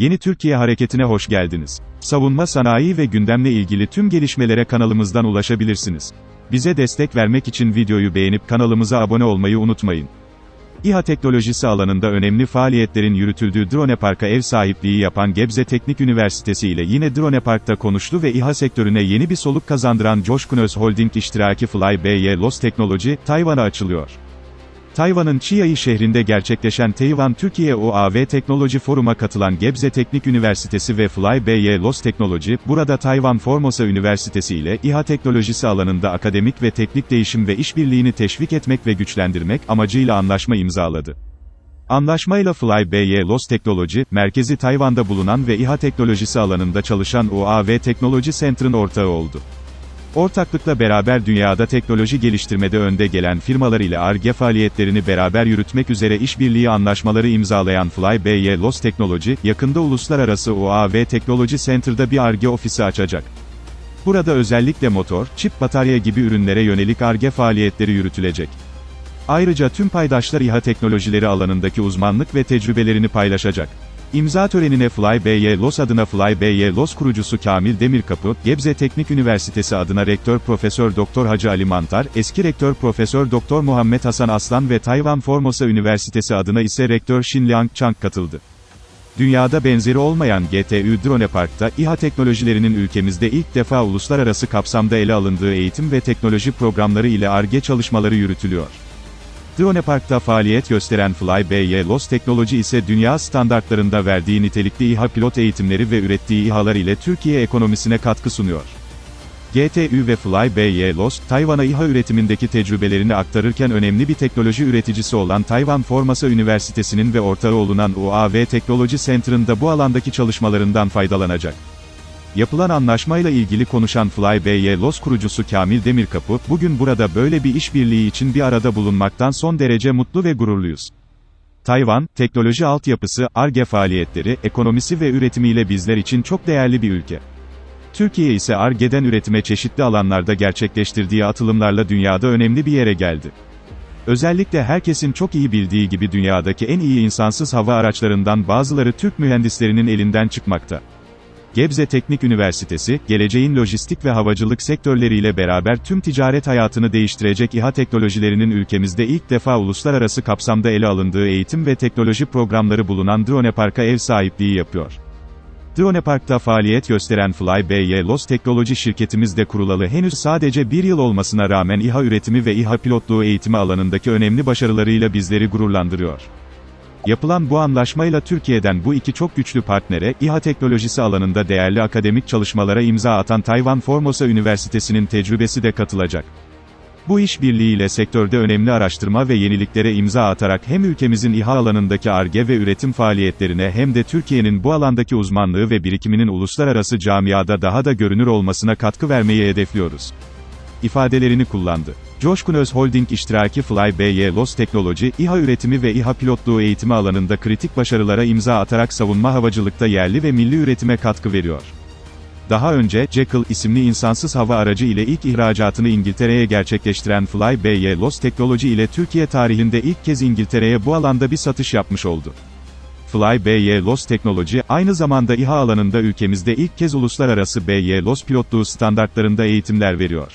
Yeni Türkiye Hareketi'ne hoş geldiniz. Savunma sanayi ve gündemle ilgili tüm gelişmelere kanalımızdan ulaşabilirsiniz. Bize destek vermek için videoyu beğenip kanalımıza abone olmayı unutmayın. İHA teknolojisi alanında önemli faaliyetlerin yürütüldüğü Drone Park'a ev sahipliği yapan Gebze Teknik Üniversitesi ile yine Drone Park'ta konuştu ve İHA sektörüne yeni bir soluk kazandıran Coşkun Öz Holding iştiraki Fly BY Los Teknoloji, Tayvan'a açılıyor. Tayvan'ın Chiayi şehrinde gerçekleşen Tayvan Türkiye OAV Teknoloji Forum'a katılan Gebze Teknik Üniversitesi ve Fly BY Los Teknoloji, burada Tayvan Formosa Üniversitesi ile İHA teknolojisi alanında akademik ve teknik değişim ve işbirliğini teşvik etmek ve güçlendirmek amacıyla anlaşma imzaladı. Anlaşmayla Fly BY Los Teknoloji, merkezi Tayvan'da bulunan ve İHA teknolojisi alanında çalışan OAV Teknoloji Center'ın ortağı oldu. Ortaklıkla beraber dünyada teknoloji geliştirmede önde gelen firmalar ile ARGE faaliyetlerini beraber yürütmek üzere işbirliği anlaşmaları imzalayan Fly BY Los Teknoloji, yakında uluslararası OAV Teknoloji Center'da bir ARGE ofisi açacak. Burada özellikle motor, çip batarya gibi ürünlere yönelik ARGE faaliyetleri yürütülecek. Ayrıca tüm paydaşlar İHA teknolojileri alanındaki uzmanlık ve tecrübelerini paylaşacak. İmza törenine Fly BY Los adına Fly BY Los kurucusu Kamil Demirkapı, Gebze Teknik Üniversitesi adına Rektör Profesör Doktor Hacı Ali Mantar, eski Rektör Profesör Doktor Muhammed Hasan Aslan ve Tayvan Formosa Üniversitesi adına ise Rektör Shin Liang Chang katıldı. Dünyada benzeri olmayan GTÜ Drone Park'ta, İHA teknolojilerinin ülkemizde ilk defa uluslararası kapsamda ele alındığı eğitim ve teknoloji programları ile ARGE çalışmaları yürütülüyor. Drone Park'ta faaliyet gösteren Fly BY Los Teknoloji ise dünya standartlarında verdiği nitelikli İHA pilot eğitimleri ve ürettiği İHA'lar ile Türkiye ekonomisine katkı sunuyor. GTÜ ve Fly BY Los, Tayvan'a İHA üretimindeki tecrübelerini aktarırken önemli bir teknoloji üreticisi olan Tayvan Formosa Üniversitesi'nin ve ortağı olunan UAV Teknoloji Center'ın da bu alandaki çalışmalarından faydalanacak. Yapılan anlaşmayla ilgili konuşan Fly BY Los kurucusu Kamil Demirkapı, bugün burada böyle bir işbirliği için bir arada bulunmaktan son derece mutlu ve gururluyuz. Tayvan, teknoloji altyapısı, ARGE faaliyetleri, ekonomisi ve üretimiyle bizler için çok değerli bir ülke. Türkiye ise ARGE'den üretime çeşitli alanlarda gerçekleştirdiği atılımlarla dünyada önemli bir yere geldi. Özellikle herkesin çok iyi bildiği gibi dünyadaki en iyi insansız hava araçlarından bazıları Türk mühendislerinin elinden çıkmakta. Gebze Teknik Üniversitesi, geleceğin lojistik ve havacılık sektörleriyle beraber tüm ticaret hayatını değiştirecek İHA teknolojilerinin ülkemizde ilk defa uluslararası kapsamda ele alındığı eğitim ve teknoloji programları bulunan Drone Park'a ev sahipliği yapıyor. Drone Park'ta faaliyet gösteren Fly BY Los Teknoloji şirketimiz de kurulalı henüz sadece bir yıl olmasına rağmen İHA üretimi ve İHA pilotluğu eğitimi alanındaki önemli başarılarıyla bizleri gururlandırıyor. Yapılan bu anlaşmayla Türkiye'den bu iki çok güçlü partnere, İHA teknolojisi alanında değerli akademik çalışmalara imza atan Tayvan Formosa Üniversitesi'nin tecrübesi de katılacak. Bu işbirliğiyle sektörde önemli araştırma ve yeniliklere imza atarak hem ülkemizin İHA alanındaki ARGE ve üretim faaliyetlerine hem de Türkiye'nin bu alandaki uzmanlığı ve birikiminin uluslararası camiada daha da görünür olmasına katkı vermeyi hedefliyoruz. İfadelerini kullandı. Coşkun Öz Holding iştiraki Fly BY Los Teknoloji, İHA üretimi ve İHA pilotluğu eğitimi alanında kritik başarılara imza atarak savunma havacılıkta yerli ve milli üretime katkı veriyor. Daha önce, Jackal isimli insansız hava aracı ile ilk ihracatını İngiltere'ye gerçekleştiren Fly BY Los Teknoloji ile Türkiye tarihinde ilk kez İngiltere'ye bu alanda bir satış yapmış oldu. Fly BY Los Teknoloji, aynı zamanda İHA alanında ülkemizde ilk kez uluslararası BY Los pilotluğu standartlarında eğitimler veriyor.